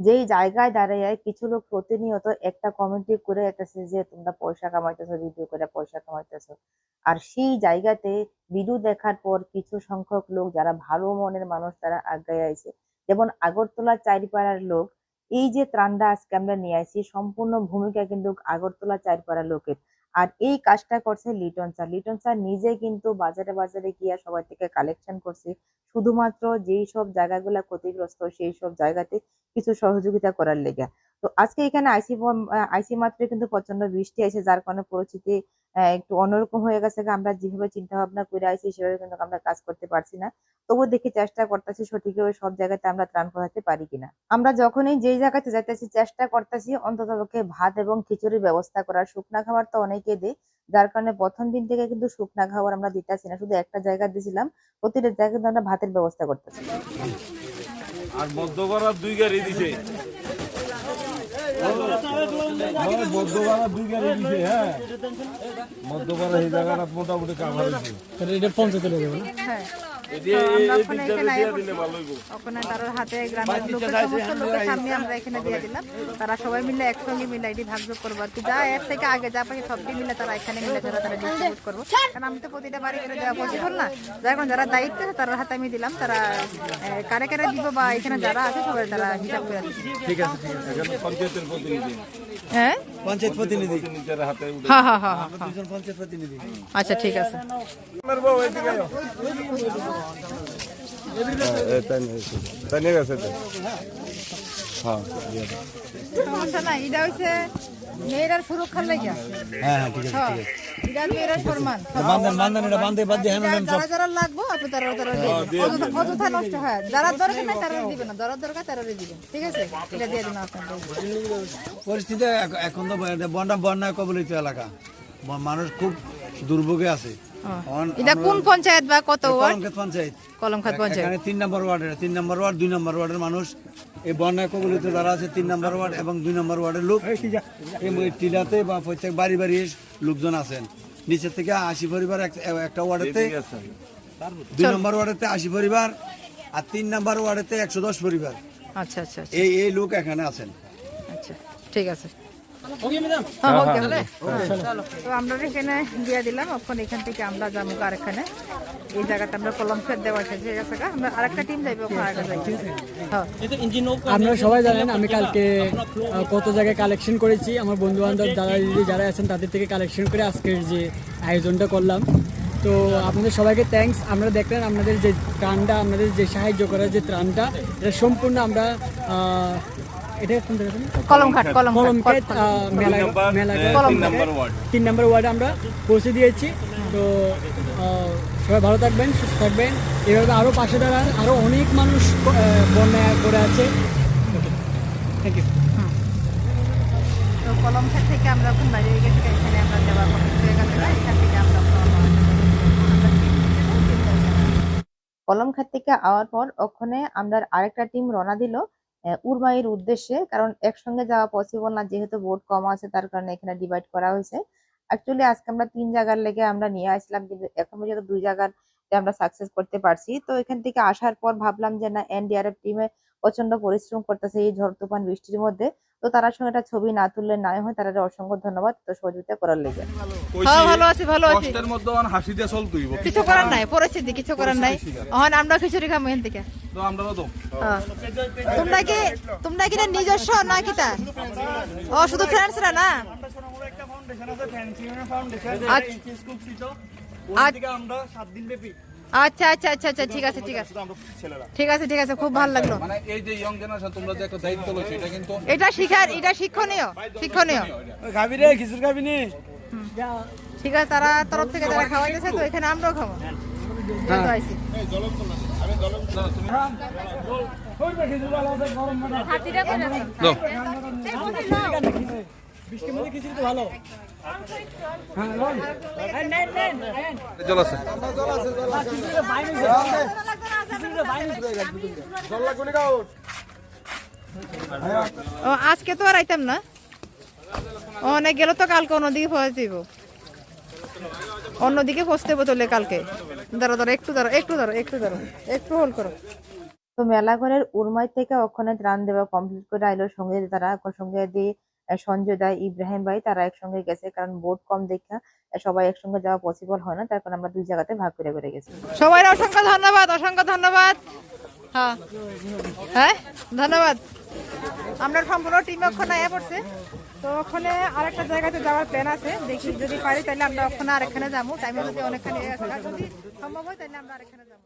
যেই জায়গায় দাঁড়িয়ে কিছু লোক প্রতিনিয়ত একটা কমেন্টই করে যাইতেছে যে, তোমরা পয়সা কামাইতেছো ভিডিও করে পয়সা কামাইতেছো। আর সেই জায়গাতে ভিডিও দেখার পর কিছু সংখ্যক লোক, যারা ভালো মনের মানুষ, তারা আগায় আইছে। যেমন আগরতলা চারিপাড়ার লোক, এই যে ত্রাণটা আজকে আমরা নিয়ে আসি সম্পূর্ণ ভূমিকা কিন্তু আগরতলা চারিপাড়ার লোকের। আর এই কাজটা করছে লিটন স্যার। লিটন স্যার নিজে কিন্তু বাজারে বাজারে গিয়া সবার থেকে কালেকশন করছে। শুধুমাত্র যেই সব জায়গাগুলো ক্ষতিগ্রস্ত, সেই সব জায়গাতে কিছু সহযোগিতা করার লেগে। তো আজকে এখানে আইসি আইসি মাত্রে কিন্তু প্রচণ্ড বৃষ্টি আছে যার কারণে পরিস্থিতি একটু অন্যরকম হয়ে গেছে আমরা যেভাবে চিন্তা ভাবনা করে আইসি, সেভাবে কিন্তু আমরা কাজ করতে পারছি না। তবু দেখি চেষ্টা করতেছি সঠিকভাবে সব জায়গাতে আমরা ত্রাণ পৌঁছাতে পারি কিনা। আমরা যখনই যেই জায়গাতে যাইতেছি চেষ্টা করতেছি অন্তত পক্ষে ভাত এবং খিচুড়ির ব্যবস্থা করার। শুকনা খাবার তো অনেকে দেয় যার কারণে প্রথম দিন থেকে কিন্তু শুকনা খাবার আমরা দিতেছি না শুধু একটা জায়গা দিয়েছিলাম প্রতিটা জায়গায় কিন্তু আমরা ভাতের ব্যবস্থা করতেছি। আর দুই গাড়ি দিছে। দুই গাড়ি দিছে হ্যাঁ। মধ্যপাড়া এই জায়গাটা মোটামুটি কাভার এটা পঞ্চায়েতে হ্যাঁ। আমরা ওখানে এখানে আয়া দিলে ভালো হইব ওখানে তার হাতে গ্রামের লোকের সমস্ত লোকের সামনে আমরা এখানে দিয়ে দিলাম। তারা সবাই মিলে একসঙ্গে মিলে এটি ভাগযোগ করব। আর কি যা এর থেকে আগে যা পাই সবটি মিলে তারা এখানে মিলে তারা তারা ডিস্ট্রিবিউট করব। কারণ আমি তো প্রতিটা বাড়ি করে দেওয়া পসিবল না। যার কারণে যারা দায়িত্ব আছে তার হাতে আমি দিলাম। তারা কারে কারে দিব বা এখানে যারা আছে সবাই তারা হিসাব করে ঠিক আছে ঠিক আছে। এখানে পঞ্চায়েতের প্রতিনিধি। হ্যাঁ পঞ্চায়েত প্রতিনিধি। হাতে হ্যাঁ হ্যাঁ হ্যাঁ আচ্ছা ঠিক আছে। পরিস্থিতি এখন তো এটা বন্যা কবলিত এলাকা। মানুষ খুব দুর্ভোগে আছে। এটা কোন পঞ্চায়েত বা কত ওয়ার্ড? পঞ্চায়েত। কলমখাত পঞ্চায়েত। এখানে তিন নম্বর ওয়ার্ডের তিন নম্বর ওয়ার্ড দুই নম্বর ওয়ার্ডের মানুষ। এই বন্যায় কবলিত যারা আছে তিন নম্বর ওয়ার্ড এবং দুই নম্বর ওয়ার্ডের লোক। এই টিলাতে বা প্রত্যেক বাড়ি বাড়ি লোকজন আছেন। নিচের থেকে আশি পরিবার একটা ওয়ার্ডেতে ঠিক দুই নম্বর ওয়ার্ডেতে আশি পরিবার আর তিন নম্বর ওয়ার্ডেতে একশো দশ পরিবার। আচ্ছা আচ্ছা আচ্ছা, এই এই লোক এখানে আছেন। আচ্ছা ঠিক আছে। তো আমরা এখানে দিয়ে দিলাম এখন এখান থেকে আমরা যাব আরেকখানে এই জায়গাটা আমরা কলম ফের দেওয়া আছে ঠিক আছে আমরা আরেকটা টিম যাইবো ওখানে আরেকটা যাইবো হ্যাঁ। আপনারা সবাই জানেন আমি কালকে কত জায়গায় কালেকশন করেছি। আমার বন্ধু বান্ধব দাদা দিদি যারা আছেন তাদের থেকে কালেকশন করে আজকের যে আয়োজনটা করলাম। তো আপনাদের সবাইকে থ্যাঙ্কস আমরা দেখলেন আপনাদের যে ত্রাণটা আপনাদের যে সাহায্য করার যে ত্রাণটা এটা সম্পূর্ণ আমরা আহ, এটা কোন জায়গা কলমঘাট কলমঘাট মেলা নাম্বার, মেলা এ, তিন নাম্বার ওয়ার্ড। তিন নম্বর ওয়ার্ডে আমরা পৌঁছে দিয়েছি। তো সবাই ভালো থাকবেন সুস্থ থাকবেন। এভাবে আরও পাশে দাঁড়ান আরও অনেক মানুষ বন্যায় করে আছে। থ্যাংক ইউ তো কলমঘাট থেকে আমরা এখন বাইরে গেছি এখানে আমরা থেকে আমরা কলমঘাট থেকে আওয়ার পর ওখানে আমরা আরেকটা টিম রওনা দিল। উরমাইয়ের উদ্দেশ্যে, কারণ একসঙ্গে যাওয়া পসিবল না, যেহেতু ভোট কম আছে, তার কারণে এখানে ডিভাইড করা হয়েছে। অ্যাকচুয়ালি আজকে আমরা তিন জায়গার লেগে আমরা নিয়ে আসলাম, কিন্তু এখন পর্যন্ত দুই জায়গার আমরা সাকসেস করতে পারছি। তো এখান থেকে আসার পর ভাবলাম যে না এনডিআরএফ টিমে প্রচণ্ড পরিশ্রম করতেছে এই ঝড় তুফান বৃষ্টির মধ্যে। তো তার সঙ্গে একটা ছবি না তুললে না হয় তারা অসংখ্য ধন্যবাদ। তো সহযোগিতা করার লেগে। হ্যাঁ ভালো আছি ভালো আছি। কষ্টের মধ্যে আমার হাসি দিয়ে চল তুইব কিছু করার নাই পরিস্থিতি কিছু করার নাই। এখন আমরা খিচুড়ি খাব এখান থেকে। তো আমরা তো। হ্যাঁ। তোমরা কি তোমরা কি নিজস্ব না কিটা ও শুধু ফ্রেন্ডসরা না? আচ্ছা আচ্ছা আচ্ছা আচ্ছা ঠিক আছে ঠিক আছে। ঠিক আছে ঠিক আছে খুব ভালো লাগল। মানে এই যে ইয়ং জেনারেশন তোমরা যে একটা দায়িত্ব লইছো এটা কিন্তু এটা শিখার এটা শিক্ষণীয় শিক্ষণীয়। খাবি রে খিচুড়ি খাবি নি? ঠিক আছে তারা তরফ থেকে যারা খাওয়াইতেছে তো এখানে আমরাও খাব। এই তো আইছি। দাও বৃষ্টির মধ্যে কিছু তো ভালো। জল আছে। ও আজকে তো আর আইতাম না। অনেক গেল তো কালকে অন্যদিকে পৌঁছে দিব। অন্যদিকে হবে তোলে কালকে। দাঁড়ো দাঁড়ো একটু দাঁড়ো একটু দাঁড়ো একটু দাঁড়ো একটু হোল্ড করো। তো মেলাঘরের উরমাই থেকে ওখানে ত্রাণ দেওয়া কমপ্লিট করে আইলো সঙ্গে তারা সঙ্গে দিয়ে সঞ্জয় দা, ইব্রাহিম ভাই, তারা একসঙ্গে গেছে। কারণ বোর্ড কম দেখা সবাই একসঙ্গে যাওয়া পসিবল হয় না। তার কারণে আমরা দুই জায়গাতে ভাগ করে করে গেছি। সবাই অসংখ্য ধন্যবাদ অসংখ্য ধন্যবাদ। হ্যাঁ। হ্যাঁ? ধন্যবাদ। আমরা সম্পূর্ণ টিম ওখানে আয়া পড়ছে। তো ওখানে আরেকটা জায়গাতে যাওয়ার প্ল্যান আছে। দেখি যদি পারি তাহলে আমরা ওখানে আরেকখানে যাব। টাইমে যদি অনেকখানি যদি সম্ভব হয় তাহলে আমরা আরেকখানে যাব।